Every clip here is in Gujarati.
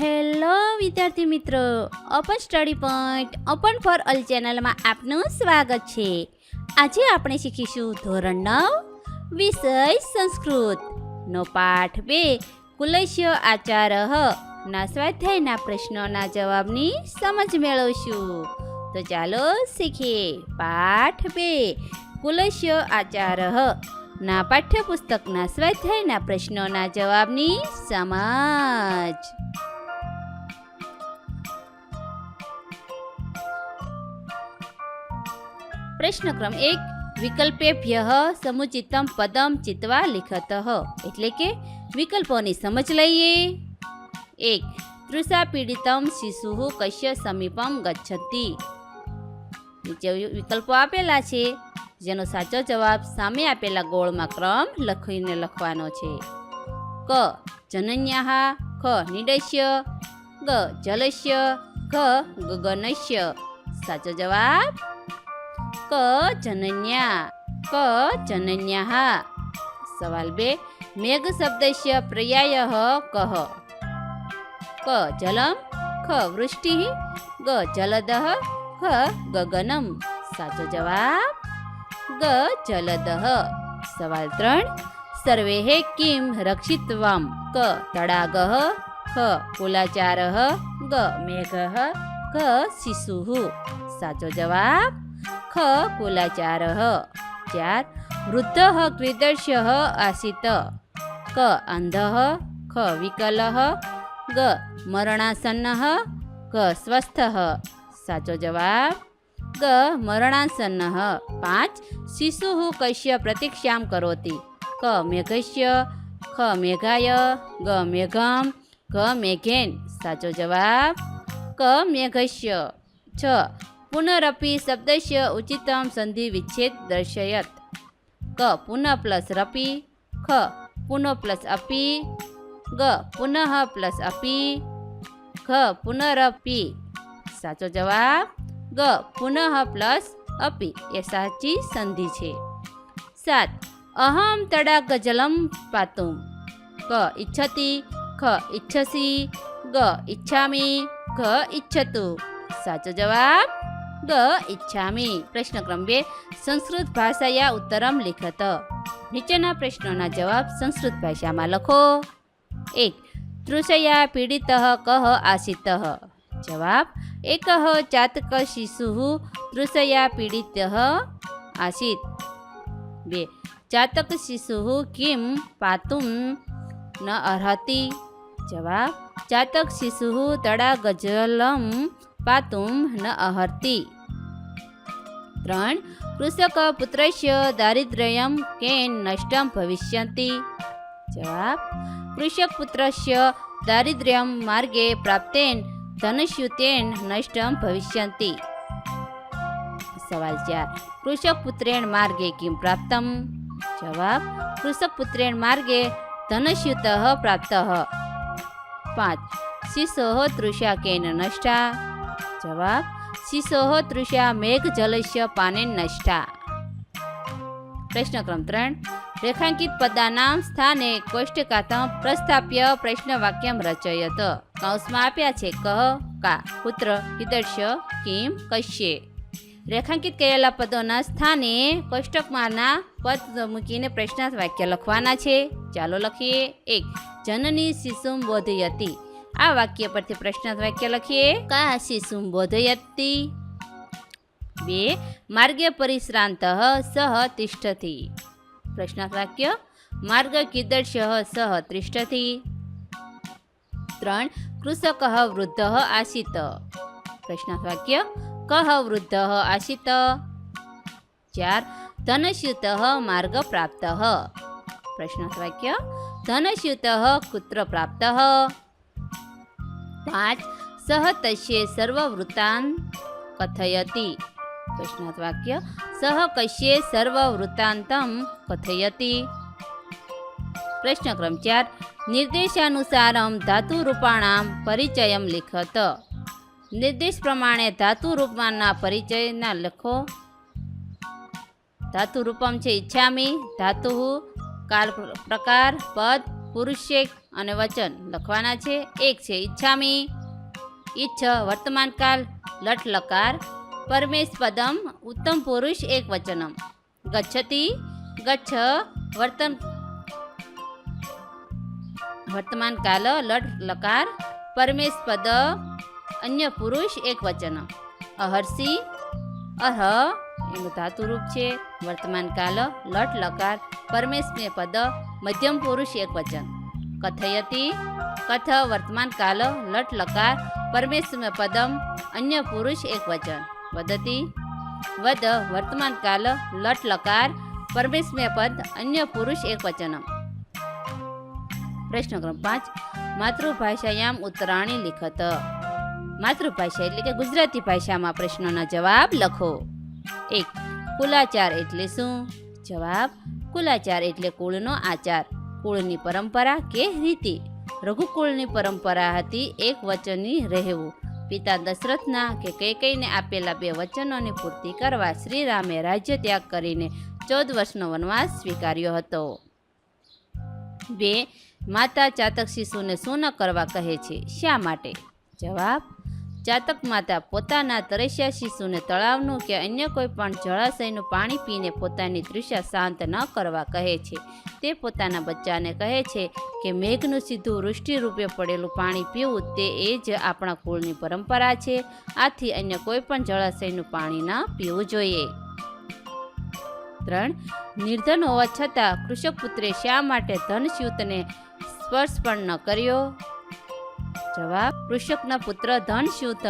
હેલો, વિદ્યાર્થી મિત્રો. Open Study Point open for all ચેનલમાં આપનું સ્વાગત છે. આજે આપણે શીખીશું ધોરણ નવ, વિષય સંસ્કૃત. નો પાઠ બે, કુલશ્ય આચાર. ના સ્વાધ્યાયના પ્રશ્નોના જવાબની સમજ મેળવશું. તો ચાલો શીખીએ. પાઠ બે, કુલશ્ય આચારહ ના પાઠ્યપુસ્તકના સ્વાધ્યાયના પ્રશ્નોના જવાબની સમજ. પ્રશ્ન ક્રમ એક, વિકલ્પેભ્ય સમુચિતમ પદમ ચિત્વા લિખત. એટલે કે વિકલ્પોની સમજ લઈએ. એક તૃષા પીડિતમ શિશુ કશ્ય સમીપમ ગચ્છતિ. નીચે વિકલ્પો આપેલા છે. જેનો સાચો જવાબ સામે આપેલા ગોળમાં ક્રમ લખીને લખવાનો છે. ક, જનન્યા, ખ નિડસ્ય ગ જલસ્ય ઘ ગગનસ્ય સાચો જવાબ ક જનન્યા ક જનન્યા સવાલ બે મેઘ શબ્દસ્ય પર્યાય કહ ક જલમ ખ વૃષ્ટિ ગ જલદ ખ ગગનમ સાચો જવાબ ગ જલદ સવાલ ત્રણ સર્વે કિમ રક્ષિત્વમ ક તડાગ ખ કુલાચાર ગ મેઘ ઘ શિશુ સાચો જવાબ કુલાચાર ચાર વૃદ્ધ ક્રીદર્શ્ય આસિત ક અંધ ખ વિકલ ગ મરણાસન્ન ગ સ્વસ્થ સાચો જવાબ ગ મરણાસન્ન પાંચ શિશુ કશ્ય પ્રતીક્ષામ કરોતિ ક મેઘસ્ય ખ મેઘાય ગ મેઘમ ઘ મેઘેન સાચો જવાબ ક મેઘસ્ય છ પુનરપી શબ્દસ્ય ઉચિતમ સંધિ વિચ્છેદ દર્શયત ક પુનઃ પ્લસ રપી ખ પુનઃ પ્લસ અપી ગ પુનઃ પ્લસ અપી ઘ પુનરપી સાચો જવાબ ગ પુનઃ પ્લસ અપી એ સાચી સંધિ છે સાત અહમ તડાક જલમ પાતુમ ક ઈચ્છતી ખ ઈચ્છસી ગ ઈચ્છામી ઘ ઈચ્છતુ સાચો જવાબ ગ इच्छामि। પ્રશ્ન ક્રમ બે સંસ્કૃત ભાષાયા ઉત્તરમ લિખત નીચેના પ્રશ્નોના જવાબ સંસ્કૃત ભાષામાં લખો એક તૃષયા પીડિત કહ આસિત જવાબ એક ચાતક શિશુ તૃષયા પીડિત આસિત બે ચાતક શિશુ કિમ પાતુમ ન અર્હતી જવાબ ચાતક શિશુ તડાગજલમ પાતુમ ન અહર્તી ત્રણ કૃષક પુત્રસ્ય દારિદ્ર્યમ કે નષ્ટમ ભવિષ્યંતિ જવાબ કૃષક પુત્રસ્ય દારિદ્ર્યમ માર્ગે પ્રાપ્તેન ધનસ્યુતેન નષ્ટમ ભવિષ્યંતિ સવાલ ચાર કૃષક પુત્રેણ માર્ગે કિમ પ્રાપ્તમ જવાબ કૃષક પુત્રેણ માર્ગે ધનસ્યુત પ્રાપ્ત પાંચ શિશો તૃષા કેન નષ્ટા જવાબ શિશો તૃષા મેઘ જલસ્ય પાને નષ્ટા. પ્રશ્ન ક્રમ ત્રણ, રેખાંકિત પદાનામ સ્થાને કોષ્ટકાતમ પ્રસ્થાપ્ય પ્રશ્ન વાક્યમ રચયત. કૌંસમાં આપ્યા છે કહ કા, પુત્ર હિદર્શ્ય કિમ, કશ્યે. રેખાંકિત કરેલા પદોના સ્થાને કોષ્ટકમાંના પદ મૂકીને પ્રશ્ન વાક્ય લખવાના છે. ચાલો લખીએ. એક, જનની શિશુમ બોધયતી. આ વાક્ય પરથી પ્રશ્ન વાક્ય લખીએ. કાશી શિશુમ બોધયતી બે માર્ગે પરિશ્રાંત સહ તિષ્ઠતિ. પ્રશ્નાર્થ વાક્ય માર્ગ કીદર્શ સહ તિષ્ઠતિ. ત્રણ કૃષક વૃદ્ધ આશિત. પ્રશ્નાર્થ વાક્ય કહ વૃદ્ધ આશિત. ચાર ધનસ્યુત માર્ગ પ્રાપ્ત. પ્રશ્નાર્થ વાક્ય ધનસ્યુત કુત્ર પ્રાપ્ત. પાંચ સહ સર્વ સર્વવૃત્તાન કથયતી. પ્રશ્નાર્થ વાક્ય સહ કશ્યે સર્વવૃત્તાંતમ કથયતી. પ્રશ્ન ક્રમ ચાર, નિર્દેશાનુસારમ ધાતુરૂપાણામ પરિચયમ લિખત. નિર્દેશ પ્રમાણે ધાતુ રૂપમાંના પરિચયના લખો. ધાતુ રૂપમ છે ઈચ્છામી, ધાતુ, કાલ પ્રકાર, પદ, પુરુષેક અને વચન લખવાના છે. એક છે ઈચ્છામી. ઈચ્છ વર્તમાનકાલ લટ લકાર પરમેશ પદમ, ઉત્તમ પુરુષ, એક વચનમ. ગચ્છતિ, ગચ્છ, વર્તન વર્તમાન કાલ લટ લકાર પરમેશ પદ, અન્ય પુરુષ, એક વચન અહર્ષી, અહ એનું ધાતુરૂપ છે. વર્તમાન કાલ લટ લકાર પરમેશને પદ, મધ્યમ પુરુષ, એક વચન. કથયતી, કથ, વર્તમાન કાલ, લટ, લકાર, પરમેશ્વર પદમ, અન્ય પુરુષ એક વચન. વદતિ વદ, વર્તમાન કાલ, લટ, લકાર, પરમેશ્વર પદ, અન્ય પુરુષ એક વચનમ. પ્રશ્ન ક્રમ પાંચ, માતૃભાષાયામ ઉત્તરાણી લિખત. માતૃભાષા એટલે કે ગુજરાતી ભાષામાં પ્રશ્નોના જવાબ લખો. એક, કુલાચાર એટલે શું? જવાબ, કુલાચાર એટલે કુળનો આચાર. કુળની પરંપરા કે રીતિ? રઘુકુળની પરંપરા હતી એક વચનની રહેવું. પિતા દશરથના કે કૈકઈને આપેલા બે વચનોની પૂર્તિ કરવા શ્રીરામે રાજ્ય ત્યાગ કરીને ચૌદ વર્ષનો વનવાસ સ્વીકાર્યો હતો. બે, માતા ચાતક શિશુને શું ન કરવા કહે છે? શા માટે? જવાબ ચાતક માતા પોતાના તરસ્યા શિશુને તળાવનું કે અન્ય કોઈ પણ જળાશયનું પાણી પીને પોતાની તૃષા શાંત ન કરવા કહે છે. તે પોતાના બચ્ચાને કહે છે કે મેઘનું સીધું વૃષ્ટિ રૂપે પડેલું પાણી પીવું તે એ જ આપણા કુળની પરંપરા છે. આથી અન્ય કોઈ પણ જળાશયનું પાણી ન પીવું જોઈએ. ત્રણ, નિર્ધન હોવા છતાં કૃષક પુત્રે શા માટે ધનસ્યુતને સ્પર્શ પણ ન કર્યો? જવાબ, કૃષકના પુત્ર ધનસ્યુત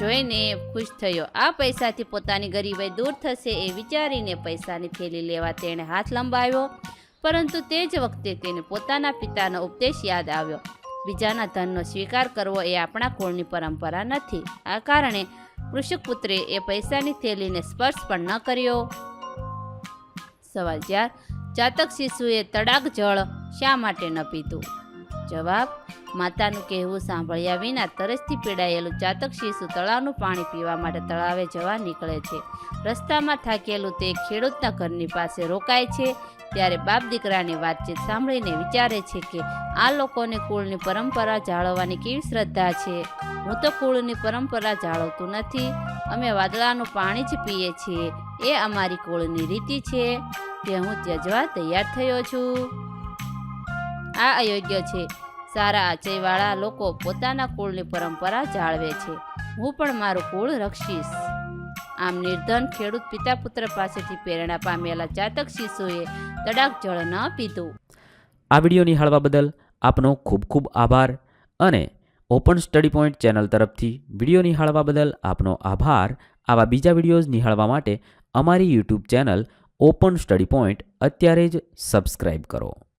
જોઈને ખુશ થયો. આ પૈસાથી પોતાની ગરીબાઈ દૂર થશે એ વિચારીને પૈસાની થેલી લેવા તેણે હાથ લંબાવ્યો. પરંતુ તે જ વખતે તેને પોતાના પિતાનો ઉપદેશ યાદ આવ્યો. બીજાના ધનનો સ્વીકાર કરવો એ આપણા કુળની પરંપરા નથી. આ કારણે કૃષક પુત્રે એ પૈસાની થેલીને સ્પર્શ પણ ન કર્યો. સવાલ ચાર, જાતક શિશુએ તડાક જળ શા માટે ન પીધું? જવાબ, માતાનું કહેવું સાંભળ્યા વિના તરસથી પીડાયેલું ચાતક શિશુ તળાવનું પાણી પીવા માટે તળાવે જવા નીકળે છે. રસ્તામાં થાકેલું તે ખેડૂતના ઘરની પાસે રોકાય છે. ત્યારે બાપ દીકરાની વાતચીત સાંભળીને વિચારે છે કે આ લોકોને કુળની પરંપરા જાળવવાની કેવી શ્રદ્ધા છે? હું તો કુળની પરંપરા જાળવતું નથી. અમે વાદળાનું પાણી જ પીએ છીએ. એ અમારી કુળની રીતિ છે. તે હું ત્યજવા તૈયાર થયો છું. આ અયોગ્ય છે. સારા આચયવાળા લોકો પોતાના કુળની પરંપરા જાળવે છે. હું પણ મારું કુળ રક્ષીશ. આમ નિર્ધન ખેડૂત પિતા પુત્ર પાસેથી પ્રેરણા પામેલા ચાતક શિશુએ તડાક જળ ન પીધું. આ વીડિયો નિહાળવા બદલ આપનો ખૂબ ખૂબ આભાર અને ઓપન સ્ટડી પોઈન્ટ ચેનલ તરફથી વીડિયો નિહાળવા બદલ આપનો આભાર. આવા બીજા વિડીયોઝ નિહાળવા માટે અમારી YouTube channel Open Study Point અત્યારે જ સબસ્ક્રાઇબ કરો.